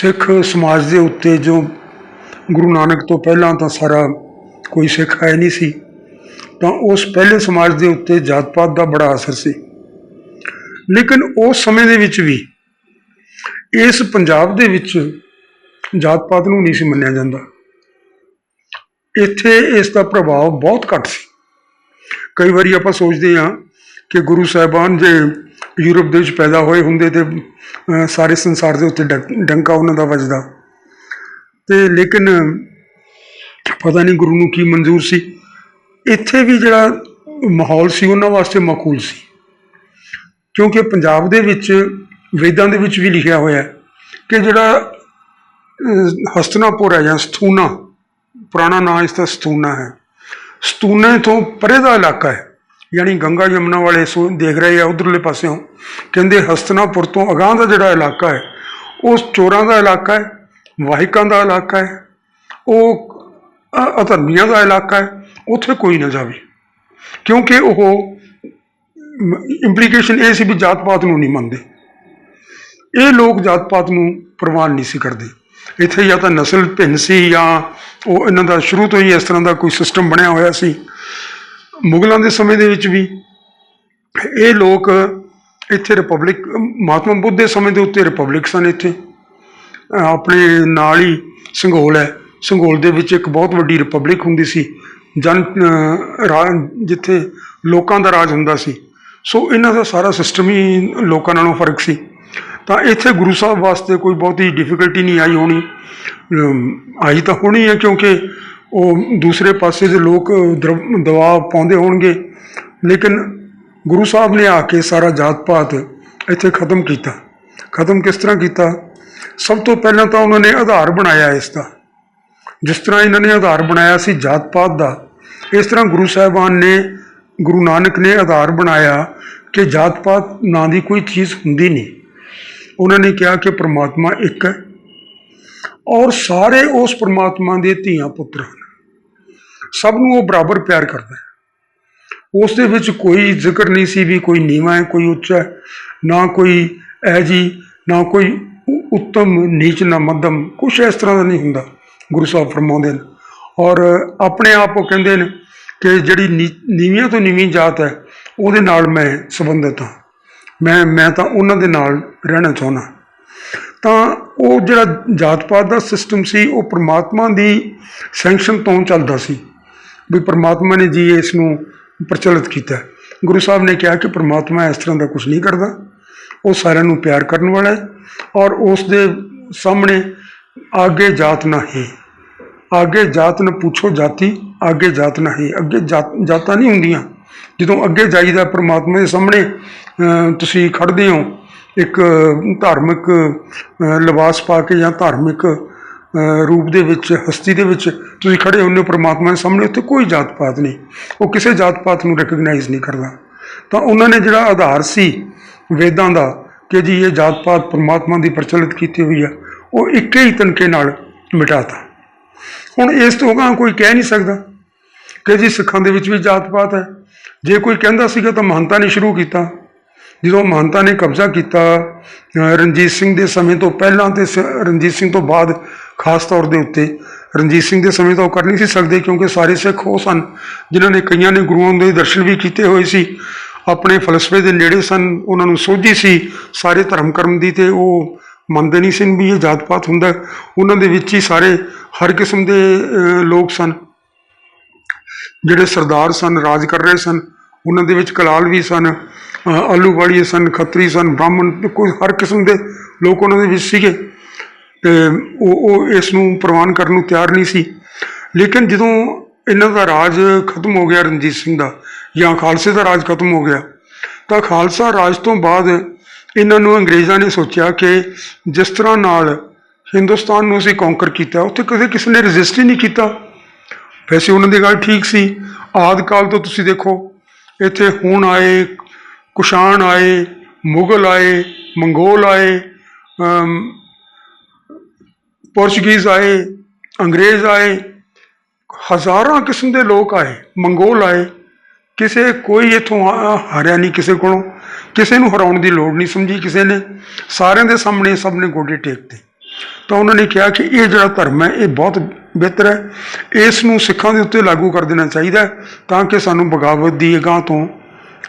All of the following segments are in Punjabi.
ਸਿੱਖ ਸਮਾਜ ਦੇ ਉੱਤੇ ਜੋ ਗੁਰੂ ਨਾਨਕ ਤੋਂ ਪਹਿਲਾਂ ਤਾਂ ਸਾਰਾ ਕੋਈ ਸਿੱਖ ਹੈ ਨਹੀਂ ਸੀ, ਤਾਂ ਉਸ ਪਹਿਲੇ ਸਮਾਜ ਦੇ ਉੱਤੇ ਜਾਤ ਪਾਤ ਦਾ ਬੜਾ ਅਸਰ ਸੀ। ਲੇਕਿਨ ਉਸ ਸਮੇਂ ਦੇ ਵਿੱਚ ਵੀ ਇਸ ਪੰਜਾਬ ਦੇ ਵਿੱਚ ਜਾਤ ਪਾਤ ਨੂੰ ਨਹੀਂ ਸੀ ਮੰਨਿਆ ਜਾਂਦਾ। ਇੱਥੇ ਇਸ ਦਾ ਪ੍ਰਭਾਵ ਬਹੁਤ ਘੱਟ ਸੀ। ਕਈ ਵਾਰੀ ਆਪਾਂ ਸੋਚਦੇ ਹਾਂ ਕਿ ਗੁਰੂ ਸਾਹਿਬਾਨ ਜੇ ਯੂਰਪ ਦੇ ਵਿੱਚ ਪੈਦਾ ਹੋਏ ਹੁੰਦੇ ਤੇ ਸਾਰੇ ਸੰਸਾਰ ਦੇ ਉੱਤੇ ਡੰਕਾ ਉਹਨਾਂ ਦਾ ਵੱਜਦਾ। ਤੇ ਲੇਕਿਨ ਪਤਾ ਨਹੀਂ ਗੁਰੂ ਨੂੰ ਕੀ ਮਨਜ਼ੂਰ ਸੀ। ਇੱਥੇ ਵੀ ਜਿਹੜਾ ਮਾਹੌਲ ਸੀ, ਉਹਨਾਂ ਵਾਸਤੇ ਮਾਕੂਲ ਸੀ। ਕਿਉਂਕਿ ਪੰਜਾਬ ਦੇ ਵਿੱਚ, ਵੇਦਾਂ ਦੇ ਵਿੱਚ ਵੀ ਲਿਖਿਆ ਹੋਇਆ ਹੈ ਕਿ ਜਿਹੜਾ ਹਸਤਨਾਪੁਰ ਹੈ ਜਾਂ ਸਥੂਨਾ, ਪੁਰਾਣਾ ਨਾਂ ਇਸ ਦਾ ਸਥੂਨਾ ਹੈ। ਸਤੂਨੇ ਤੋਂ ਪਰੇ ਦਾ ਇਲਾਕਾ ਹੈ। ਯਾਨੀ ਗੰਗਾ ਯਮਨਾ ਵਾਲੇ ਸੋ ਦੇਖ ਰਹੇ ਆ ਉਧਰਲੇ ਪਾਸਿਓਂ, ਕਹਿੰਦੇ ਹਸਤਨਾਪੁਰ ਤੋਂ ਅਗਾਂਹ ਦਾ ਜਿਹੜਾ ਇਲਾਕਾ ਹੈ ਉਹ ਚੋਰਾਂ ਦਾ ਇਲਾਕਾ ਹੈ, ਵਾਹਿਕਾਂ ਦਾ ਇਲਾਕਾ ਹੈ, ਉਹ ਅਧਰਮੀਆਂ ਦਾ ਇਲਾਕਾ ਹੈ, ਉੱਥੇ ਕੋਈ ਨਾ ਜਾਵੇ। ਕਿਉਂਕਿ ਉਹ ਇੰਪਲੀਕੇਸ਼ਨ ਇਹ ਸੀ ਵੀ ਜਾਤ ਪਾਤ ਨੂੰ ਨਹੀਂ ਮੰਨਦੇ। ਇਹ ਲੋਕ ਜਾਤ ਪਾਤ ਨੂੰ ਪ੍ਰਵਾਨ ਨਹੀਂ ਸੀ ਕਰਦੇ। ਇੱਥੇ ਜਾਂ ਤਾਂ ਨਸਲ, ਭਿੰਨ ਸੀ ਜਾਂ ਉਹ ਇਹਨਾਂ ਦਾ ਸ਼ੁਰੂ ਤੋਂ ਹੀ ਇਸ ਤਰ੍ਹਾਂ ਦਾ ਕੋਈ ਸਿਸਟਮ ਬਣਿਆ ਹੋਇਆ ਸੀ। ਮੁਗਲਾਂ ਦੇ ਸਮੇਂ ਦੇ ਵਿੱਚ ਵੀ ਇਹ ਲੋਕ ਇੱਥੇ ਰਿਪਬਲਿਕ, ਮਹਾਤਮਾ ਬੁੱਧ ਦੇ ਸਮੇਂ ਦੇ ਉੱਤੇ ਰਿਪਬਲਿਕ ਸਨ ਇੱਥੇ। ਆਪਣੇ ਨਾਲ ਹੀ ਸੰਘੋਲ ਹੈ। ਸੰਘੋਲ ਦੇ ਵਿੱਚ ਇੱਕ ਬਹੁਤ ਵੱਡੀ ਰਿਪਬਲਿਕ ਹੁੰਦੀ ਸੀ। ਜਨ ਰਾਜ ਜਿੱਥੇ ਲੋਕਾਂ ਦਾ ਰਾਜ ਹੁੰਦਾ ਸੀ। ਸੋ ਇਹਨਾਂ ਦਾ ਸਾਰਾ ਸਿਸਟਮ ਹੀ ਲੋਕਾਂ ਨਾਲੋਂ ਫ਼ਰਕ ਸੀ। ਤਾਂ ਇੱਥੇ ਗੁਰੂ ਸਾਹਿਬ ਵਾਸਤੇ ਕੋਈ ਬਹੁਤੀ ਡਿਫਿਕਲਟੀ ਨਹੀਂ ਆਈ ਹੋਣੀ। ਆਈ ਤਾਂ ਹੋਣੀ ਹੈ ਕਿਉਂਕਿ ਉਹ ਦੂਸਰੇ ਪਾਸੇ ਦੇ ਲੋਕ ਦਰ- ਦਬਾਅ ਪਾਉਂਦੇ ਹੋਣਗੇ। ਲੇਕਿਨ ਗੁਰੂ ਸਾਹਿਬ ਨੇ ਆ ਕੇ ਸਾਰਾ ਜਾਤ ਪਾਤ ਇੱਥੇ ਖਤਮ ਕੀਤਾ। ਖਤਮ ਕਿਸ ਤਰ੍ਹਾਂ ਕੀਤਾ? ਸਭ ਤੋਂ ਪਹਿਲਾਂ ਤਾਂ ਉਹਨਾਂ ਨੇ ਆਧਾਰ ਬਣਾਇਆ ਇਸ ਦਾ। ਜਿਸ ਤਰ੍ਹਾਂ ਇਹਨਾਂ ਨੇ ਆਧਾਰ ਬਣਾਇਆ ਸੀ ਜਾਤ ਪਾਤ ਦਾ, ਇਸ ਤਰ੍ਹਾਂ ਗੁਰੂ ਸਾਹਿਬਾਨ ਨੇ, ਗੁਰੂ ਨਾਨਕ ਨੇ ਆਧਾਰ ਬਣਾਇਆ ਕਿ ਜਾਤ ਪਾਤ ਨਾਂ ਦੀ ਕੋਈ ਚੀਜ਼ ਹੁੰਦੀ ਨਹੀਂ। ਉਹਨਾਂ ਨੇ ਕਿਹਾ ਕਿ ਪ੍ਰਮਾਤਮਾ ਇੱਕ ਹੈ। ਔਰ ਸਾਰੇ ਉਸ ਪ੍ਰਮਾਤਮਾ ਦੇ ਧੀਆਂ ਪੁੱਤਰ ਹਨ ਸਭ ਨੂੰ ਉਹ ਬਰਾਬਰ ਪਿਆਰ ਕਰਦਾ ਹੈ। ਉਸ ਦੇ ਵਿੱਚ ਕੋਈ ਜ਼ਿਕਰ ਨਹੀਂ ਸੀ ਵੀ ਕੋਈ ਨੀਵਾਂ ਹੈ, ਕੋਈ ਉੱਚਾ ਹੈ। ਨਾ ਕੋਈ ਇਹ ਜੀ, ਨਾ ਕੋਈ ਉ- ਉੱਤਮ, ਨੀਚ, ਨਾ ਮੱਧਮ, ਕੁਛ ਇਸ ਤਰ੍ਹਾਂ ਦਾ ਨਹੀਂ ਹੁੰਦਾ, ਗੁਰੂ ਸਾਹਿਬ ਫਰਮਾਉਂਦੇ ਨੇ। ਔਰ ਆਪਣੇ ਆਪ ਉਹ ਕਹਿੰਦੇ ਨੇ ਕਿ ਜਿਹੜੀ ਨੀ- ਨੀਵੀਆਂ ਤੋਂ ਨੀਵੀਂ ਜਾਤ ਹੈ, ਉਹਦੇ ਨਾਲ ਮੈਂ ਸੰਬੰਧਿਤ ਹਾਂ। ਮੈਂ ਮੈਂ ਤਾਂ ਉਹਨਾਂ ਦੇ ਨਾਲ ਰਹਿਣਾ ਚਾਹੁੰਦਾ। ਤਾਂ ਉਹ ਜਿਹੜਾ ਜਾਤ ਪਾਤ ਦਾ ਸਿਸਟਮ ਸੀ, ਉਹ ਪ੍ਰਮਾਤਮਾ ਦੀ ਸੈਂਕਸ਼ਨ ਤੋਂ ਚੱਲਦਾ ਸੀ ਵੀ ਪ੍ਰਮਾਤਮਾ ਨੇ ਜੀ ਇਸ ਨੂੰ ਪ੍ਰਚਲਿਤ ਕੀਤਾ। ਗੁਰੂ ਸਾਹਿਬ ਨੇ ਕਿਹਾ ਕਿ ਪ੍ਰਮਾਤਮਾ ਇਸ ਤਰ੍ਹਾਂ ਦਾ ਕੁਝ ਨਹੀਂ ਕਰਦਾ। ਉਹ ਸਾਰਿਆਂ ਨੂੰ ਪਿਆਰ ਕਰਨ ਵਾਲਾ ਹੈ ਔਰ ਉਸ ਦੇ ਸਾਹਮਣੇ ਆਗੇ ਜਾਤ ਨਾ ਹੈ। ਆਗੇ ਜਾਤ ਨਾ ਪੁੱਛੋ ਜਾਤੀ, ਆਗੇ ਜਾਤ ਨਾ ਹੈ। ਅੱਗੇ ਜਾਤ ਜਾਤਾਂ ਨਹੀਂ ਹੁੰਦੀਆਂ। ਜਦੋਂ ਅੱਗੇ ਜਾਈਦਾ ਪ੍ਰਮਾਤਮਾ ਦੇ ਸਾਹਮਣੇ ਤੁਸੀਂ ਖੜਦੇ ਹੋ ਇੱਕ ਧਾਰਮਿਕ ਅਹ, ਲਿਬਾਸ ਪਾ ਕੇ ਜਾਂ ਧਾਰਮਿਕ ਰੂਪ ਦੇ ਵਿੱਚ ਹਸਤੀ ਦੇ ਵਿੱਚ ਤੁਸੀਂ ਖੜ੍ਹੇ ਹੁੰਦੇ ਹੋ ਪਰਮਾਤਮਾ ਦੇ ਸਾਹਮਣੇ ਉੱਥੇ ਕੋਈ ਜਾਤ ਪਾਤ ਨਹੀਂ। ਉਹ ਕਿਸੇ ਜਾਤ ਪਾਤ ਨੂੰ ਰਿਕਗਨਾਈਜ਼ ਨਹੀਂ ਕਰਦਾ। ਤਾਂ ਉਹਨਾਂ ਨੇ ਜਿਹੜਾ ਆਧਾਰ ਸੀ ਵੇਦਾਂ ਦਾ ਕਿ ਜੀ ਇਹ ਜਾਤ ਪਾਤ ਪਰਮਾਤਮਾ ਦੀ ਪ੍ਰਚਲਿਤ ਕੀਤੀ ਹੋਈ ਆ ਉਹ ਇੱਕੇ ਹੀ ਤਨਕੇ ਨਾਲ ਮਿਟਾਤਾ। ਹੁਣ ਇਸ ਤੋਂ ਅਗਾਂਹ ਕੋਈ ਕਹਿ ਨਹੀਂ ਸਕਦਾ ਕਿ ਜੀ ਸਿੱਖਾਂ ਦੇ ਵਿੱਚ ਵੀ ਜਾਤ ਪਾਤ ਹੈ। ਜੇ ਕੋਈ ਕਹਿੰਦਾ ਸੀਗਾ ਤਾਂ ਮਹੰਤਾ ਨੇ ਸ਼ੁਰੂ ਕੀਤਾ। ਜਦੋਂ ਮਹੰਤਾ ਨੇ ਕਬਜ਼ਾ ਕੀਤਾ ਰਣਜੀਤ ਸਿੰਘ ਦੇ ਸਮੇਂ ਤੋਂ ਪਹਿਲਾਂ ਤੇ ਸ- ਰਣਜੀਤ ਸਿੰਘ ਤੋਂ ਬਾਅਦ ਖਾਸ ਤੌਰ ਦੇ ਉੱਤੇ, ਰਣਜੀਤ ਸਿੰਘ ਦੇ ਸਮੇਂ ਤਾਂ ਉਹ ਕਰ ਨਹੀਂ ਸੀ ਸਕਦੇ ਕਿਉਂਕਿ ਸਾਰੇ ਸਿੱਖ ਉਹ ਸਨ ਜਿਨ੍ਹਾਂ ਨੇ ਕਈਆਂ ਨੇ ਗੁਰੂਆਂ ਦੇ ਦਰਸ਼ਨ ਵੀ ਕੀਤੇ ਹੋਏ ਸੀ, ਆਪਣੇ ਫਲਸਫੇ ਦੇ ਨੇੜੇ ਸਨ, ਉਹਨਾਂ ਨੂੰ ਸੋਝੀ ਸੀ ਸਾਰੇ ਧਰਮ ਕਰਮ ਦੀ ਤੇ ਉਹ ਮੰਨਦੇ ਨਹੀਂ ਸਨ ਵੀ ਇਹ ਜਾਤ ਪਾਤ ਹੁੰਦਾ, ਉਹਨਾਂ ਦੇ ਵਿੱਚ ਹੀ ਸਾਰੇ ਹਰ ਕਿਸਮ ਦੇ ਲੋਕ ਸਨ, ਜਿਹੜੇ ਸਰਦਾਰ ਸਨ, ਰਾਜ ਕਰ ਰਹੇ ਸਨ ਉਹਨਾਂ ਦੇ ਵਿੱਚ ਕਲਾਲ ਵੀ ਸਨ, ਅਹ ਆਲੂਵਾੜੀਏ ਸਨ, ਖੱਤਰੀ ਸਨ, ਬ੍ਰਾਹਮਣ ਤੇ ਕੋਈ ਹਰ ਕਿਸਮ ਦੇ ਲੋਕ ਉਹਨਾਂ ਦੇ ਵਿੱਚ ਸੀਗੇ। ਤੇ ਉਹ ਉਹ ਇਸ ਨੂੰ ਪ੍ਰਵਾਨ ਕਰਨ ਨੂੰ ਤਿਆਰ ਨਹੀਂ ਸੀ। ਲੇਕਿਨ ਜਦੋਂ ਇਹਨਾਂ ਦਾ ਰਾਜ ਖਤਮ ਹੋ ਗਿਆ ਰਣਜੀਤ ਸਿੰਘ ਦਾ, ਜਾਂ ਖਾਲਸੇ ਦਾ ਰਾਜ ਖਤਮ ਹੋ ਗਿਆ, ਤਾਂ ਖਾਲਸਾ ਰਾਜ ਤੋਂ ਬਾਅਦ ਇਹਨਾਂ ਨੂੰ ਅੰਗਰੇਜ਼ਾਂ ਨੇ ਸੋਚਿਆ ਕਿ ਜਿਸ ਤਰ੍ਹਾਂ ਨਾਲ ਹਿੰਦੁਸਤਾਨ ਨੂੰ ਅਸੀਂ ਕੌਂਕਰ ਕੀਤਾ, ਉੱਥੇ ਕਦੇ ਕਿਸੇ ਨੇ ਰੈਜ਼ਿਸਟ ਹੀ ਨਹੀਂ ਕੀਤਾ। ਵੈਸੇ ਉਹਨਾਂ ਦੀ ਗੱਲ ਠੀਕ ਸੀ। ਆਦਿ ਕਾਲ ਤੋਂ ਤੁਸੀਂ ਦੇਖੋ ਇੱਥੇ ਹੁਣ ਆਏ ਕੁਸ਼ਾਣ ਆਏ ਮੁਗਲ ਆਏ ਮੰਗੋਲ ਆਏ ਅਮ, ਪੋਰਚੁਗੀਜ਼ ਆਏ ਅੰਗਰੇਜ਼ ਆਏ ਹਜ਼ਾਰਾਂ ਕਿਸਮ ਦੇ ਲੋਕ ਆਏ ਮੰਗੋਲ ਆਏ। ਕਿਸੇ ਕੋਈ ਇਥੋਂ ਹਾਰਿਆ ਨਹੀਂ ਕਿਸੇ ਕੋਲੋਂ। ਕਿਸੇ ਨੂੰ ਹਰਾਉਣ ਦੀ ਲੋੜ ਨਹੀਂ ਸਮਝੀ ਕਿਸੇ ਨੇ। ਸਾਰਿਆਂ ਦੇ ਸਾਹਮਣੇ ਸਭ ਨੇ ਗੋਡੇ ਟੇਕਤੇ। ਤਾਂ ਉਹਨਾਂ ਨੇ ਕਿਹਾ ਕਿ ਇਹ ਜਿਹੜਾ ਧਰਮ ਹੈ, ਇਹ ਬਹੁਤ ਬਿਹਤਰ ਹੈ। ਇਸ ਨੂੰ ਸਿੱਖਾਂ ਦੇ ਉੱਤੇ ਲਾਗੂ ਕਰ ਦੇਣਾ ਚਾਹੀਦਾ ਤਾਂ ਕਿ ਸਾਨੂੰ ਬਗਾਵਤ ਦੀ ਅਗਾਂਹ ਤੋਂ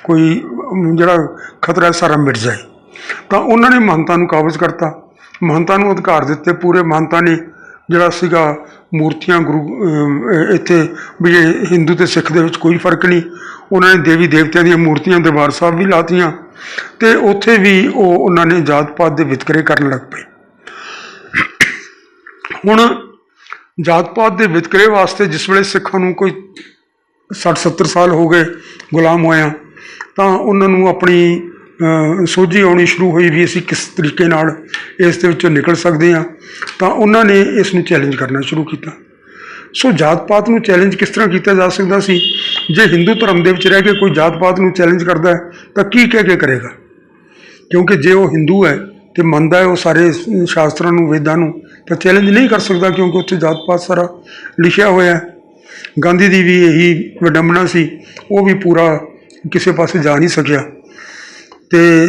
ਕੋਈ ਜਿਹੜਾ ਖਤਰਾ ਸਾਰਾ ਮਿਟ ਜਾਏ। ਤਾਂ ਉਹਨਾਂ ਨੇ ਮਹੰਤਾਂ ਨੂੰ ਕਾਬਜ਼ ਕਰਤਾ। ਮਹੰਤਾਂ ਨੂੰ ਅਧਿਕਾਰ ਦਿੱਤੇ। ਪੂਰੇ ਮਹੰਤਾਂ ਨੇ ਜਿਹੜਾ ਸੀਗਾ ਮੂਰਤੀਆਂ ਗੁਰੂ ਇੱਥੇ ਵੀ ਹਿੰਦੂ ਤੇ ਸਿੱਖ ਦੇ ਵਿੱਚ ਕੋਈ ਫ਼ਰਕ ਨਹੀਂ। ਉਹਨਾਂ ਨੇ ਦੇਵੀ ਦੇਵਤਿਆਂ ਦੀਆਂ ਮੂਰਤੀਆਂ, ਦਰਬਾਰ ਸਾਹਿਬ ਵੀ ਲਾਤੀਆਂ ਤੇ ਉੱਥੇ ਵੀ ਉਹ ਉਹਨਾਂ ਨੇ ਜਾਤ ਪਾਤ ਦੇ ਵਿਤਕਰੇ ਕਰਨ ਲੱਗ ਪਏ। ਹੁਣ ਜਾਤ ਪਾਤ ਦੇ ਵਿਤਕਰੇ ਵਾਸਤੇ ਜਿਸ ਵੇਲੇ ਸਿੱਖਾਂ ਨੂੰ ਕੋਈ 60 70 ਸਾਲ ਹੋ ਗਏ ਗੁਲਾਮ ਹੋਇਆ ਤਾਂ ਉਹਨਾਂ ਨੂੰ ਆਪਣੀ ਸੋਝੀ ਆਉਣੀ ਸ਼ੁਰੂ ਹੋਈ ਵੀ ਅਸੀਂ ਕਿਸ ਤਰੀਕੇ ਨਾਲ ਇਸ ਦੇ ਵਿੱਚੋਂ ਨਿਕਲ ਸਕਦੇ ਹਾਂ ਤਾਂ ਉਹਨਾਂ ਨੇ ਇਸ ਨੂੰ ਚੈਲੰਜ ਕਰਨਾ ਸ਼ੁਰੂ ਕੀਤਾ। ਸੋ ਜਾਤ ਪਾਤ ਨੂੰ ਚੈਲੰਜ ਕਿਸ ਤਰ੍ਹਾਂ ਕੀਤਾ ਜਾ ਸਕਦਾ ਸੀ? ਜੇ ਹਿੰਦੂ ਧਰਮ ਦੇ ਵਿੱਚ ਰਹਿ ਕੇ ਕੋਈ ਜਾਤ ਪਾਤ ਨੂੰ ਚੈਲੰਜ ਕਰਦਾ ਹੈ, ਤਾਂ ਕੀ ਕਹਿ ਕੇ ਕਰੇਗਾ? ਕਿਉਂਕਿ ਜੇ ਉਹ ਹਿੰਦੂ ਹੈ ਤੇ ਮੰਨਦਾ ਹੈ ਉਹ ਸਾਰੇ ਸ਼ਾਸਤਰਾਂ ਨੂੰ, ਵੇਦਾਂ ਨੂੰ ਤਾਂ ਚੈਲੰਜ ਨਹੀਂ ਕਰ ਸਕਦਾ ਕਿਉਂਕਿ ਉੱਥੇ ਜਾਤ ਪਾਤ ਸਾਰਾ ਲਿਖਿਆ ਹੋਇਆ ਹੈ। ਗਾਂਧੀ ਦੀ ਵੀ ਇਹੀ ਵਿਡੰਬਣਾ ਸੀ, ਉਹ ਵੀ ਪੂਰਾ ਕਿਸੇ ਪਾਸੇ ਜਾ ਨਹੀਂ ਸਕਿਆ। ਤੇ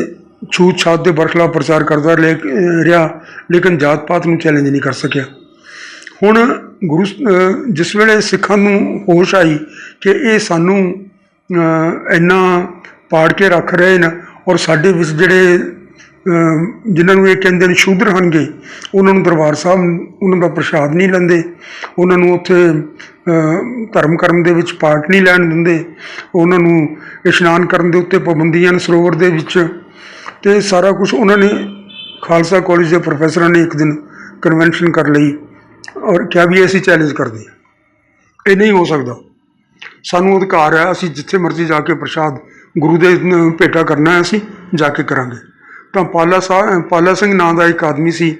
ਛੂਤ ਛਾਤ ਦੇ ਬਰਖਲਾਫ ਪ੍ਰਚਾਰ ਕਰਦਾ ਲੈ- ਰਿਹਾ, ਲੇਕਿਨ ਜਾਤ ਪਾਤ ਨੂੰ ਚੈਲੰਜ ਨਹੀਂ ਕਰ ਸਕਿਆ। ਹੁਣ ਗੁਰੂ ਜਿਸ ਵੇਲੇ ਸਿੱਖਾਂ ਨੂੰ ਹੋਸ਼ ਆਈ ਕਿ ਇਹ ਸਾਨੂੰ ਇੰਨਾ ਪਾੜ ਕੇ ਰੱਖ ਰਹੇ ਨੇ ਔਰ ਸਾਡੇ ਵਿੱਚ ਜਿਹੜੇ ਜਿਨ੍ਹਾਂ ਨੂੰ ਇਹ ਕਹਿੰਦੇ ਨੇ ਸ਼ੂਦਰ ਹਨਗੇ ਉਹਨਾਂ ਨੂੰ ਦਰਬਾਰ ਸਾਹਿਬ, ਉਹਨਾਂ ਦਾ ਪ੍ਰਸ਼ਾਦ ਨਹੀਂ ਲੈਂਦੇ, ਉਹਨਾਂ ਨੂੰ ਉੱਥੇ ਧਰਮ ਕਰਮ ਦੇ ਵਿੱਚ ਪਾਰਟ ਨਹੀਂ ਲੈਣ ਦਿੰਦੇ, ਉਹਨਾਂ ਨੂੰ ਇਸ਼ਨਾਨ ਕਰਨ ਦੇ ਉੱਤੇ ਪਾਬੰਦੀਆਂ ਨੇ ਸਰੋਵਰ ਦੇ ਵਿੱਚ, ਤੇ ਸਾਰਾ ਕੁਝ ਉਹਨਾਂ ਨੇ, ਖਾਲਸਾ ਕਾਲਜ ਦੇ ਪ੍ਰੋਫੈਸਰਾਂ ਨੇ ਇੱਕ ਦਿਨ ਕਨਵੈਨਸ਼ਨ ਕਰ ਲਈ, ਔਰ ਕਿਹਾ ਵੀ ਅਸੀਂ ਚੈਲੰਜ ਕਰਦੇ ਇਹ ਨਹੀਂ ਹੋ ਸਕਦਾ। ਸਾਨੂੰ ਅਧਿਕਾਰ ਹੈ, ਅਸੀਂ ਜਿੱਥੇ ਮਰਜ਼ੀ ਜਾ ਕੇ ਪ੍ਰਸ਼ਾਦ ਗੁਰੂ ਦੇ ਭੇਟਾ ਕਰਨਾ ਹੈ, ਅਸੀਂ ਜਾ ਕੇ ਕਰਾਂਗੇ। ਤਾਂ ਪਾਲਾ ਸਾਹਿਬ ਪਾਲਾ ਸਿੰਘ ਨਾਂ ਦਾ ਇੱਕ ਆਦਮੀ ਸੀ,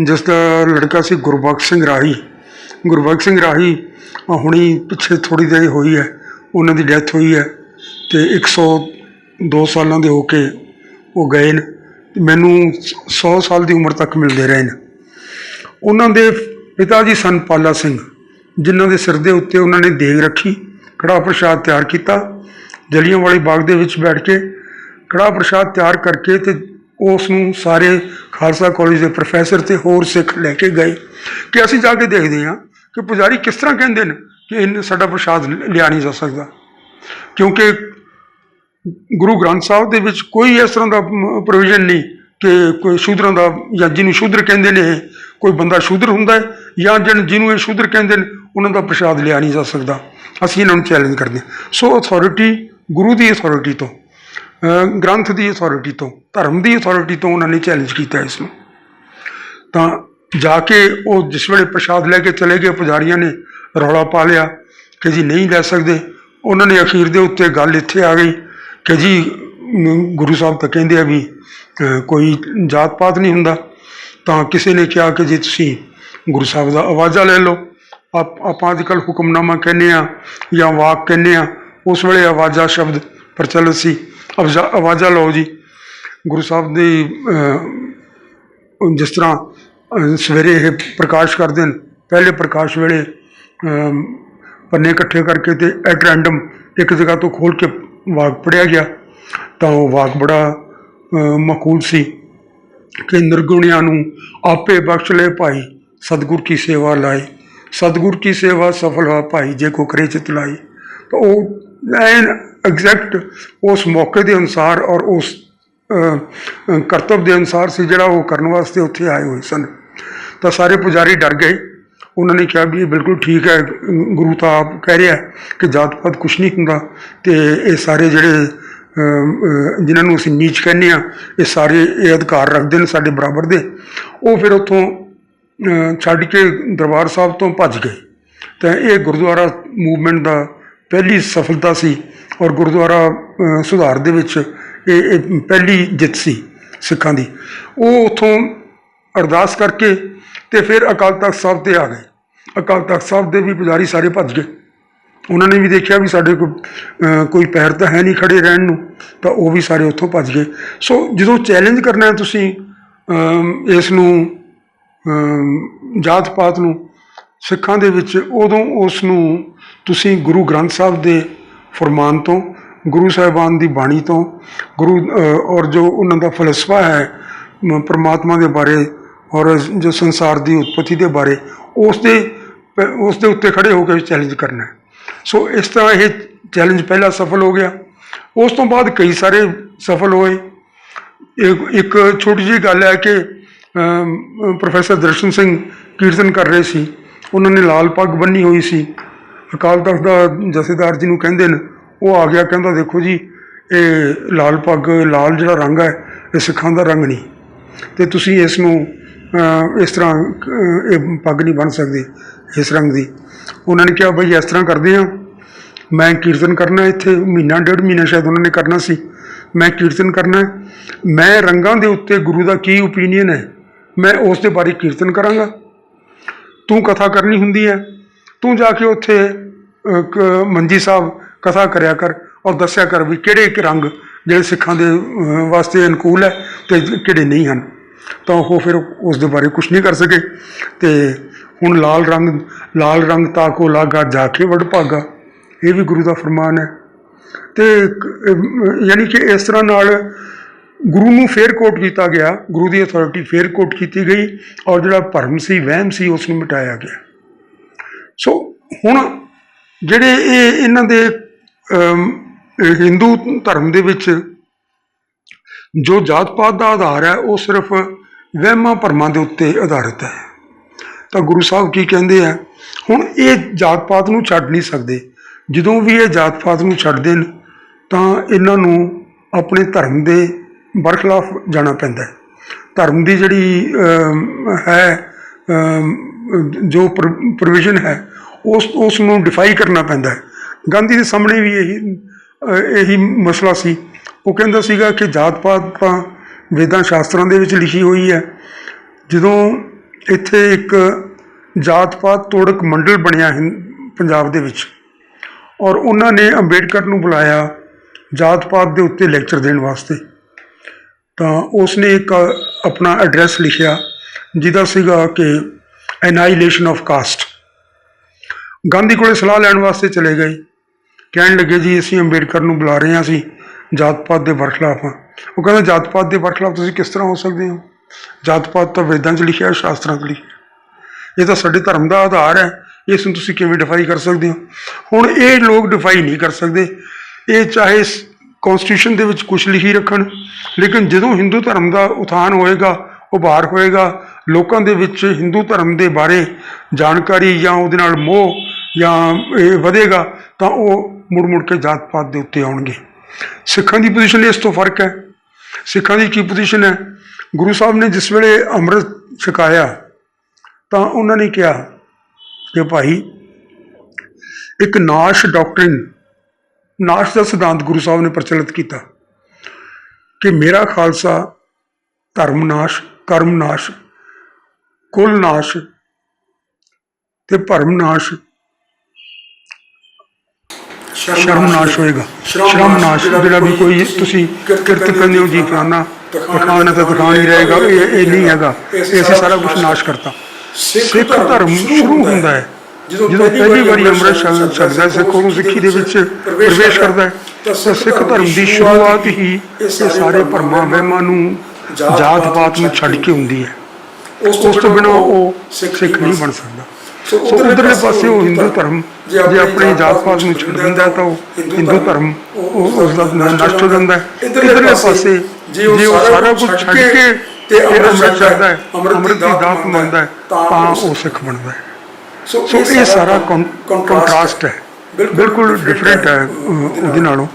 ਜਿਸ ਦਾ ਲੜਕਾ ਸੀ ਗੁਰਬਖਸ਼ ਸਿੰਘ ਰਾਹੀ। ਗੁਰਬਖਸ਼ ਸਿੰਘ ਰਾਹੀ ਹੁਣੀ ਪਿੱਛੇ ਥੋੜੀ ਦੇਰ ਹੋਈ ਹੈ, ਉਹਨਾਂ ਦੀ ਡੈਥ ਹੋਈ ਹੈ ਤੇ 102 ਸਾਲਾਂ ਦੇ ਹੋ ਕੇ ਉਹ ਗਏ ਨੇ ਤੇ ਮੈਨੂੰ 100 ਸਾਲ ਦੀ ਉਮਰ ਤੱਕ ਮਿਲਦੇ ਰਹੇ ਨੇ। ਉਹਨਾਂ ਦੇ ਪਿਤਾ ਜੀ ਸਨ ਪਾਲਾ ਸਿੰਘ, ਜਿਨ੍ਹਾਂ ਦੇ ਸਿਰ ਦੇ ਉੱਤੇ ਉਹਨਾਂ ਨੇ ਦੇਗ ਰੱਖੀ ਕੜਾ ਪ੍ਰਸ਼ਾਦ ਤਿਆਰ ਕੀਤਾ ਜਲਿਆਂਵਾਲੇ ਬਾਗ ਦੇ ਵਿੱਚ ਬੈਠ ਕੇ ਕੜਾ ਪ੍ਰਸ਼ਾਦ ਤਿਆਰ ਕਰਕੇ ਤੇ ਉਸ ਨੂੰ ਸਾਰੇ ਖਾਲਸਾ ਕਾਲਜ ਦੇ ਪ੍ਰੋਫੈਸਰ ਤੇ ਹੋਰ ਸਿੱਖ ਲੈ ਕੇ ਗਏ ਕਿ ਅਸੀਂ ਜਾ ਕੇ ਦੇਖਦੇ ਹਾਂ ਕਿ ਪੁਜਾਰੀ ਕਿਸ ਤਰ੍ਹਾਂ ਕਹਿੰਦੇ ਨੇ ਕਿ ਇਹਨ ਸਾਡਾ ਪ੍ਰਸ਼ਾਦ ਲਿਆ ਨਹੀਂ ਜਾ ਸਕਦਾ। ਕਿਉਂਕਿ ਗੁਰੂ ਗ੍ਰੰਥ ਸਾਹਿਬ ਦੇ ਵਿੱਚ ਕੋਈ ਇਸ ਤਰ੍ਹਾਂ ਦਾ ਪ੍ਰੋਵੀਜ਼ਨ ਨਹੀਂ ਕਿ ਕੋਈ ਸ਼ੂਦਰਾਂ ਦਾ ਜਾਂ ਜਿਹਨੂੰ ਸ਼ੂਦਰ ਕਹਿੰਦੇ ਨੇ ਇਹ, ਕੋਈ ਬੰਦਾ ਸ਼ੂਦਰ ਹੁੰਦਾ ਹੈ ਜਾਂ ਜਿਹਨ ਜਿਹਨੂੰ ਇਹ ਸ਼ੂਦਰ ਕਹਿੰਦੇ ਨੇ ਉਹਨਾਂ ਦਾ ਪ੍ਰਸ਼ਾਦ ਲਿਆ ਨਹੀਂ ਜਾ ਸਕਦਾ। ਅਸੀਂ ਇਹਨਾਂ ਨੂੰ ਚੈਲੰਜ ਕਰਦੇ ਸੋ ਅਥਾਰਟੀ ਗੁਰੂ ਦੀ ਅਥਾਰਟੀ ਤੋਂ। ਗ੍ਰੰਥ ਦੀ ਅਥਾਰਟੀ ਤੋਂ, ਧਰਮ ਦੀ ਅਥਾਰਟੀ ਤੋਂ ਉਹਨਾਂ ਨੇ ਚੈਲੰਜ ਕੀਤਾ ਇਸ ਨੂੰ। ਤਾਂ ਜਾ ਕੇ ਉਹ ਜਿਸ ਵੇਲੇ ਪ੍ਰਸ਼ਾਦ ਲੈ ਕੇ ਚਲੇ ਗਏ, ਪੁਜਾਰੀਆਂ ਨੇ ਰੌਲਾ ਪਾ ਲਿਆ ਕਿ ਜੀ ਨਹੀਂ ਲੈ ਸਕਦੇ। ਉਹਨਾਂ ਨੇ ਅਖੀਰ ਦੇ ਉੱਤੇ ਗੱਲ ਇੱਥੇ ਆ ਗਈ ਕਿ ਜੀ ਗੁਰੂ ਸਾਹਿਬ ਤਾਂ ਕਹਿੰਦੇ ਆ ਵੀ ਕੋਈ ਜਾਤ ਪਾਤ ਨਹੀਂ ਹੁੰਦਾ। ਤਾਂ ਕਿਸੇ ਨੇ ਕਿਹਾ ਕਿ ਜੇ ਤੁਸੀਂ ਗੁਰੂ ਸਾਹਿਬ ਦਾ ਆਵਾਜ਼ਾ ਲੈ ਲਓ। ਆਪ, ਆਪਾਂ ਅੱਜ ਕੱਲ੍ਹ ਹੁਕਮਨਾਮਾ ਕਹਿੰਦੇ ਆ ਜਾਂ ਵਾਕ ਕਹਿੰਦੇ ਆ ਉਸ ਵੇਲੇ ਆਵਾਜ਼ਾ ਸ਼ਬਦ ਪ੍ਰਚਲਿਤ ਸੀ। ਅਵਜਾ ਆਵਾਜ਼ਾਂ ਲਓ ਜੀ। ਗੁਰੂ ਸਾਹਿਬ ਦੀ ਜਿਸ ਤਰ੍ਹਾਂ ਸਵੇਰੇ ਇਹ ਪ੍ਰਕਾਸ਼ ਕਰਦੇ ਨੇ ਪਹਿਲੇ ਪ੍ਰਕਾਸ਼ ਵੇਲੇ ਪੰਨੇ ਇਕੱਠੇ ਕਰਕੇ ਤੇ ਐਟ ਰੈਂਡਮ ਇੱਕ ਜਗ੍ਹਾ ਤੋਂ ਖੋਲ ਕੇ ਵਾਕ ਪੜਿਆ ਗਿਆ ਤਾਂ ਉਹ ਵਾਕ ਬੜਾ ਅਹ, ਸੀ ਕਿ ਨਿਰਗੁਣਿਆਂ ਨੂੰ ਆਪੇ ਬਖਸ਼ ਲੈ ਭਾਈ ਸਤਿਗੁਰ ਕੀ ਸੇਵਾ ਲਾਏ। ਸਤਿਗੁਰ ਕੀ ਸੇਵਾ ਸਫਲ ਹੋ ਭਾਈ ਜੇ ਕੋ ਕਰੇ ਚਿਤ ਲਾਈ ਤਾਂ ਉਹ ਐਨ ਐਗਜ਼ੈਕਟ ਉਸ ਮੌਕੇ ਦੇ ਅਨੁਸਾਰ ਔਰ ਉਸ ਕਰਤੱਵ ਦੇ ਅਨੁਸਾਰ ਸੀ ਜਿਹੜਾ ਉਹ ਕਰਨ ਵਾਸਤੇ ਉੱਥੇ ਆਏ ਹੋਏ ਸਨ। ਤਾਂ ਸਾਰੇ ਪੁਜਾਰੀ ਡਰ ਗਏ। ਉਹਨਾਂ ਨੇ ਕਿਹਾ ਵੀ ਇਹ ਬਿਲਕੁਲ ਠੀਕ ਹੈ। ਗੁਰੂ ਤਾਂ ਆਪ ਕਹਿ ਰਿਹਾ ਕਿ ਜਾਤ ਪਾਤ ਕੁਛ ਨਹੀਂ ਹੁੰਦਾ ਤੇ ਇਹ ਸਾਰੇ ਜਿਹੜੇ ਅਮ, ਜਿਨ੍ਹਾਂ ਨੂੰ ਅਸੀਂ ਨੀਚ ਕਹਿੰਦੇ ਆ ਇਹ ਸਾਰੇ ਇਹ ਅਧਿਕਾਰ ਰੱਖਦੇ ਨੇ ਸਾਡੇ ਬਰਾਬਰ ਦੇ। ਉਹ ਫਿਰ ਉੱਥੋਂ ਛੱਡ ਕੇ ਦਰਬਾਰ ਸਾਹਿਬ ਤੋਂ ਭੱਜ ਗਏ। ਤਾਂ ਇਹ ਗੁਰਦੁਆਰਾ ਮੂਵਮੈਂਟ ਦਾ ਪਹਿਲੀ ਸਫਲਤਾ ਸੀ। ਔਰ ਗੁਰਦੁਆਰਾ ਸੁਧਾਰ ਦੇ ਵਿੱਚ ਇਹ ਪਹਿਲੀ ਜਿੱਤ ਸੀ ਸਿੱਖਾਂ ਦੀ। ਉਹ ਉੱਥੋਂ ਅਰਦਾਸ ਕਰਕੇ ਤੇ ਫਿਰ ਅਕਾਲ ਤਖਤ ਸਾਹਿਬ ਤੇ ਆ ਗਏ। ਅਕਾਲ ਤਖਤ ਸਾਹਿਬ ਦੇ ਵੀ ਪੁਜਾਰੀ ਸਾਰੇ ਭੱਜ ਗਏ। ਉਹਨਾਂ ਨੇ ਵੀ ਦੇਖਿਆ ਵੀ ਸਾਡੇ ਕੋਲ ਕੋਈ ਪੈਰ ਤਾਂ ਹੈ ਨਹੀਂ ਖੜੇ ਰਹਿਣ ਨੂੰ, ਤਾਂ ਉਹ ਵੀ ਸਾਰੇ ਉੱਥੋਂ ਭੱਜ ਗਏ। ਸੋ ਜਦੋਂ ਚੈਲੰਜ ਕਰਨਾ ਹੈ ਤੁਸੀਂ ਇਸ ਨੂੰ ਜਾਤ ਪਾਤ ਨੂੰ ਸਿੱਖਾਂ ਦੇ ਵਿੱਚ, ਉਦੋਂ ਉਸ ਨੂੰ ਤੁਸੀਂ ਗੁਰੂ ਗ੍ਰੰਥ ਸਾਹਿਬ ਦੇ ਫਰਮਾਨ ਤੋਂ, ਗੁਰੂ ਸਾਹਿਬਾਨ ਦੀ ਬਾਣੀ ਤੋਂ, ਗੁਰੂ ਔਰ ਜੋ ਉਹਨਾਂ ਦਾ ਫਲਸਫਾ ਹੈ, ਮ- ਪ੍ਰਮਾਤਮਾ ਦੇ ਬਾਰੇ ਔਰ ਜੋ ਸੰਸਾਰ ਦੀ ਉਤਪਤੀ ਦੇ ਬਾਰੇ, ਉਸ ਦੇ ਉਸ ਦੇ ਉੱਤੇ ਖੜੇ ਹੋ ਕੇ ਚੈਲੰਜ ਕਰਨਾ ਸੋ ਇਸ ਤਰ੍ਹਾਂ ਇਹ ਚੈਲੰਜ ਪਹਿਲਾ ਸਫਲ ਹੋ ਗਿਆ। ਉਸ ਤੋਂ ਬਾਅਦ ਕਈ ਸਾਰੇ ਸਫਲ ਹੋਏ। ਇੱਕ ਛੋਟੀ ਜਿਹੀ ਗੱਲ ਹੈ ਕਿ ਪ੍ਰੋਫੈਸਰ ਦਰਸ਼ਨ ਸਿੰਘ ਕੀਰਤਨ ਕਰ ਰਹੇ ਸੀ। ਉਹਨਾਂ ਨੇ ਲਾਲ ਪੱਗ ਬੰਨੀ ਹੋਈ ਸੀ। ਅਕਾਲ ਤਖਤ ਦਾ ਜਥੇਦਾਰ ਜੀ ਨੂੰ ਕਹਿੰਦੇ ਨੇ, ਉਹ ਆ ਗਿਆ, ਕਹਿੰਦਾ ਦੇਖੋ ਜੀ, ਇਹ ਲਾਲ ਪੱਗ, ਲਾਲ ਜਿਹੜਾ ਰੰਗ ਹੈ, ਇਹ ਸਿੱਖਾਂ ਦਾ ਰੰਗ ਨਹੀਂ। ਤੇ ਤੁਸੀਂ ਇਸ ਨੂੰ ਇਸ ਤਰ੍ਹਾਂ ਇਹ ਪੱਗ ਨਹੀਂ ਬਣ ਸਕਦੀ, ਇਸ ਰੰਗ ਦੀ। ਉਹਨਾਂ ਨੇ ਕਿਹਾ, ਬਈ ਇਸ ਤਰ੍ਹਾਂ ਕਰਦੇ ਆ ਮੈਂ ਕੀਰਤਨ ਕਰਨਾ ਇੱਥੇ, ਮਹੀਨਾ, ਡੇਢ ਮਹੀਨਾ ਸ਼ਾਇਦ ਉਹਨਾਂ ਨੇ ਕਰਨਾ ਸੀ। ਮੈਂ ਕੀਰਤਨ ਕਰਨਾ ਮੈਂ ਰੰਗਾਂ ਦੇ ਉੱਤੇ ਗੁਰੂ ਦਾ ਕੀ ਓਪੀਨੀਅਨ ਹੈ? ਮੈਂ ਉਸ ਦੇ ਬਾਰੇ ਕੀਰਤਨ ਕਰਾਂਗਾ। ਤੂੰ ਕਥਾ ਕਰਨੀ ਹੁੰਦੀ ਹੈ। ਤੂੰ ਜਾ ਕੇ ਉੱਥੇ ਮੰਜੀ ਸਾਹਿਬ ਕਥਾ ਕਰਿਆ ਕਰ ਔਰ ਦੱਸਿਆ ਕਰ ਵੀ ਕਿਹੜੇ ਇੱਕ ਰੰਗ ਜਿਹੜੇ ਸਿੱਖਾਂ ਦੇ ਵਾਸਤੇ ਅਨੁਕੂਲ ਹੈ ਤੇ ਕਿਹੜੇ ਨਹੀਂ ਹਨ। ਤਾਂ ਉਹ ਫਿਰ ਉਸ ਦੇ ਬਾਰੇ ਕੁਝ ਨਹੀਂ ਕਰ ਸਕੇ ਤੇ ਹੁਣ ਲਾਲ ਰੰਗ ਲਾਲ ਰੰਗ ਤਾਕੋ ਲਾਗਾ ਜਾ ਕੇ ਵੜ ਭਾਗਾ, ਇਹ ਵੀ ਗੁਰੂ ਦਾ ਫਰਮਾਨ ਹੈ। ਤੇ ਯਾਨੀ ਕਿ ਇਸ ਤਰ੍ਹਾਂ ਨਾਲ ਗੁਰੂ ਨੂੰ ਫੇਰ ਕੋਟ ਕੀਤਾ ਗਿਆ, ਗੁਰੂ ਦੀ ਅਥਾਰਟੀ ਫੇਰ ਕੋਟ ਕੀਤੀ ਗਈ ਔਰ ਜਿਹੜਾ ਭਰਮ ਸੀ, ਵਹਿਮ ਸੀ, ਉਸ ਨੂੰ ਮਿਟਾਇਆ ਗਿਆ। ਸੋ ਹੁਣ ਜਿਹੜੇ ਇਹ ਇਹਨਾਂ ਦੇ ਹਿੰਦੂ ਧਰਮ ਦੇ ਵਿੱਚ ਜੋ ਜਾਤ ਪਾਤ ਦਾ ਆਧਾਰ ਹੈ, ਉਹ ਸਿਰਫ ਵਹਿਮਾਂ ਭਰਮਾਂ ਦੇ ਉੱਤੇ ਆਧਾਰਿਤ ਹੈ। ਤਾਂ ਗੁਰੂ ਸਾਹਿਬ ਕੀ ਕਹਿੰਦੇ ਆ, ਹੁਣ ਇਹ ਜਾਤ ਪਾਤ ਨੂੰ ਛੱਡ ਨਹੀਂ ਸਕਦੇ। ਜਦੋਂ ਵੀ ਇਹ ਜਾਤ ਪਾਤ ਨੂੰ ਛੱਡਦੇ ਨੇ, ਤਾਂ ਇਹਨਾਂ ਨੂੰ ਆਪਣੇ ਧਰਮ ਦੇ ਬਰਖਲਾਫ ਜਾਣਾ ਪੈਂਦਾ ਹੈ। ਧਰਮ ਦੀ ਜਿਹੜੀ ਹੈ ਜੋ ਪ੍ਰੋਵੀਜ਼ਨ ਹੈ, ਉਸ ਉਸ ਨੂੰ ਡਿਫਾਈ ਕਰਨਾ ਪੈਂਦਾ ਹੈ। ਗਾਂਧੀ ਦੇ ਸਾਹਮਣੇ ਵੀ ਇਹੀ ਇਹੀ ਮਸਲਾ ਸੀ। ਉਹ ਕਹਿੰਦਾ ਸੀਗਾ ਕਿ ਜਾਤ ਪਾਤ ਤਾਂ ਵੇਦਾਂ ਸ਼ਾਸਤਰਾਂ ਦੇ ਵਿੱਚ ਲਿਖੀ ਹੋਈ ਹੈ। ਜਦੋਂ ਇੱਥੇ ਇੱਕ ਜਾਤ ਪਾਤ ਤੋੜਕ ਮੰਡਲ ਬਣਿਆ ਹਿੰ- ਪੰਜਾਬ ਦੇ ਵਿੱਚ, ਔਰ ਉਹਨਾਂ ਨੇ ਅੰਬੇਡਕਰ ਨੂੰ ਬੁਲਾਇਆ ਜਾਤ ਪਾਤ ਦੇ ਉੱਤੇ ਲੈਕਚਰ ਦੇਣ ਵਾਸਤੇ, ਤਾਂ ਉਸ ਨੇ ਇੱਕ ਆਪਣਾ ਐਡਰੈਸ ਲਿਖਿਆ। ਜਿਹਦਾ ਸੀਗਾ ਕਿ ਐਨਾਈਲੇਸ਼ਨ ਆਫ ਕਾਸਟ ਗਾਂਧੀ ਕੋਲੇ ਸਲਾਹ ਲੈਣ ਵਾਸਤੇ ਚਲੇ ਗਏ। ਕਹਿਣ ਲੱਗੇ, ਜੀ, ਅਸੀਂ ਅੰਬੇਡਕਰ ਨੂੰ ਬੁਲਾ ਰਹੇ ਹਾਂ, ਅਸੀਂ ਜਾਤ ਪਾਤ ਦੇ ਵਰਖਲਾਫ ਹਾਂ। ਉਹ ਕਹਿੰਦਾ ਜਾਤ ਪਾਤ ਦੇ ਵਰਖਲਾਫ ਤੁਸੀਂ ਕਿਸ ਤਰ੍ਹਾਂ ਹੋ ਸਕਦੇ ਹੋ? ਜਾਤ ਪਾਤ ਤਾਂ ਵੇਦਾਂ 'ਚ ਲਿਖਿਆ ਸ਼ਾਸਤਰਾਂ 'ਚ ਲਿਖਿਆ ਇਹ ਤਾਂ ਸਾਡੇ ਧਰਮ ਦਾ ਆਧਾਰ ਹੈ। ਇਸ ਨੂੰ ਤੁਸੀਂ ਕਿਵੇਂ ਡਿਫਾਈ ਕਰ ਸਕਦੇ ਹੋ? ਹੁਣ ਇਹ ਲੋਕ ਡਿਫਾਈ ਨਹੀਂ ਕਰ ਸਕਦੇ। ਇਹ ਚਾਹੇ ਕਨਸਟੀਟਿਊਸ਼ਨ ਦੇ ਵਿੱਚ ਕੁਝ ਲਿਖੀ ਰੱਖਣ, ਲੇਕਿਨ ਜਦੋਂ ਹਿੰਦੂ ਧਰਮ ਦਾ ਉਥਾਨ ਹੋਏਗਾ, ਉਭਾਰ ਹੋਏਗਾ ਲੋਕਾਂ ਦੇ ਵਿੱਚ ਹਿੰਦੂ ਧਰਮ ਦੇ ਬਾਰੇ ਜਾਣਕਾਰੀ ਜਾਂ ਉਹਦੇ ਨਾਲ ਮੋਹ ਜਾਂ ਇਹ ਵਧੇਗਾ, ਤਾਂ ਉਹ ਮੁੜ ਮੁੜ ਕੇ ਜਾਤ ਪਾਤ ਦੇ ਉੱਤੇ ਆਉਣਗੇ। ਸਿੱਖਾਂ ਦੀ ਪੋਜੀਸ਼ਨ ਇਸ ਤੋਂ ਫ਼ਰਕ ਹੈ। ਸਿੱਖਾਂ ਦੀ ਕੀ ਪੋਜੀਸ਼ਨ ਹੈ? ਗੁਰੂ ਸਾਹਿਬ ਨੇ ਜਿਸ ਵੇਲੇ ਅੰਮ੍ਰਿਤ ਛਕਾਇਆ, ਤਾਂ ਉਹਨਾਂ ਨੇ ਕਿਹਾ ਕਿ ਭਾਈ, ਇੱਕ ਨਾਸ਼ ਡਾਕਟਰਿਨ ਨਾਸ਼ ਦਾ ਸਿਧਾਂਤ ਗੁਰੂ ਸਾਹਿਬ ਨੇ ਪ੍ਰਚਲਿਤ ਕੀਤਾ ਕਿ ਮੇਰਾ ਖਾਲਸਾ ਧਰਮ ਨਾਸ਼, ਕਰਮ ਨਾਸ਼ ਕੁਲ ਨਾਸ਼ ਤੇ ਭਰਮ ਨਾਸ਼। ਸ਼ਰਮ ਨਾਸ਼ ਹੋਏਗਾ। ਸ਼ਰਮ ਨਾਸ਼ ਜਿਹੜਾ ਵੀ ਕੋਈ ਤੁਸੀਂ ਕਿਰਤ ਕਹਿੰਦੇ ਹੋ ਜੀ ਫਲਾਨਾ ਤਖਾਨ ਤਾਂ ਤਖਾਨ ਹੀ ਰਹੇਗਾ ਇਹ ਇਹ ਨਹੀਂ ਹੈਗਾ। ਇਹ ਅਸੀਂ ਸਾਰਾ ਕੁਝ ਨਾਸ਼ ਕਰਤਾ। ਸਿੱਖ ਧਰਮ ਸ਼ੁਰੂ ਹੁੰਦਾ ਹੈ। ਜਦੋਂ ਪਹਿਲੀ ਵਾਰੀ ਅੰਮ੍ਰਿਤ ਛਕ- ਛਕਦਾ ਸਿੱਖ ਉਹਨੂੰ ਸਿੱਖੀ ਦੇ ਵਿੱਚ ਪ੍ਰਵੇਸ਼ ਕਰਦਾ ਹੈ। ਤਾਂ ਸਿੱਖ ਧਰਮ ਦੀ ਸ਼ੁਰੂਆਤ ਹੀ ਇਹ ਸਾਰੇ ਭਰਮਾਂ ਵਹਿਮਾਂ ਨੂੰ ਜਾਤ ਪਾਤ ਨੂੰ ਛੱਡ ਕੇ ਹੁੰਦੀ ਹੈ। ਉਸ ਤੋਂ ਬਿਨਾਂ ਉਹ ਸਿੱਖ ਨਹੀਂ ਬਣ ਸਕਦਾ। ਸੋ ਉਧਰਲੇ ਪਾਸੇ ਉਹ ਹਿੰਦੂ ਧਰਮ ਜੇ ਆਪਣੀ ਜਾਤ ਪਾਤ ਨੂੰ ਛੱਡ ਦਿੰਦਾ ਤਾਂ ਉਹ ਹਿੰਦੂ ਧਰਮ ਉਹ ਉਸ ਦਾ ਨਸ਼ਟ ਹੋ ਜਾਂਦਾ ਇਧਰਲੇ ਪਾਸੇ ਜੇ ਉਹ ਸਾਰਾ ਕੁਝ ਛੱਡ ਕੇ ਤੇ ਅੰਮ੍ਰਿਤ ਛਕਦਾ ਹੈ ਅੰਮ੍ਰਿਤ ਦੀ ਦਾਤ ਮੰਗਦਾ ਹੈ ਤਾਂ ਉਹ ਸਿੱਖ ਬਣਦਾ ਹੈ। ਸੋ ਇਹ ਸਾਰਾ ਕੰਟਰਾਸਟ ਹੈ। ਬਿਲਕੁਲ ਡਿਫਰੈਂਟ ਹੈ ਉਹਦੇ ਨਾਲੋਂ।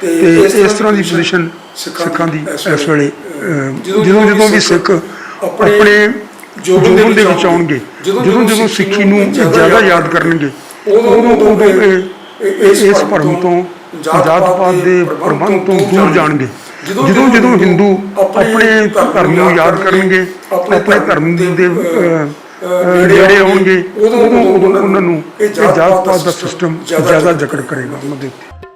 ਤੇ ਇਸ ਤਰ੍ਹਾਂ ਦੀ ਪੋਜੀਸ਼ਨ ਸਿੱਖਾਂ ਦੀ ਇਸ ਵੇਲੇ ਜਦੋਂ ਜਦੋਂ ਵੀ ਸਿੱਖ ਆਪਣੇ ਜੋਬਨ ਦੇ ਵਿੱਚ ਆਉਣਗੇ ਜਦੋਂ ਜਦੋਂ ਸਿੱਖੀ ਨੂੰ ਜ਼ਿਆਦਾ ਯਾਦ ਕਰਨਗੇ ਉਦੋਂ ਉਦੋਂ ਇਸ ਭਰਮ ਤੋਂ ਜਾਤ ਪਾਤ ਦੇ ਪ੍ਰਬੰਧ ਤੋਂ ਦੂਰ ਜਾਣਗੇ। ਜਦੋਂ ਜਦੋਂ ਹਿੰਦੂ ਆਪਣੇ ਧਰਮ ਨੂੰ ਯਾਦ ਕਰਨਗੇ ਆਪਣੇ ਧਰਮ ਦੇ ਨੇੜੇ ਆਉਣਗੇ ਉਦੋਂ ਉਦੋਂ ਉਹਨਾਂ ਨੂੰ ਇਹ ਜਾਤ ਪਾਤ ਦਾ ਸਿਸਟਮ ਜ਼ਿਆਦਾ ਜਕੜ ਕਰੇਗਾ ਉਹਨਾਂ ਦੇ ਉੱਤੇ।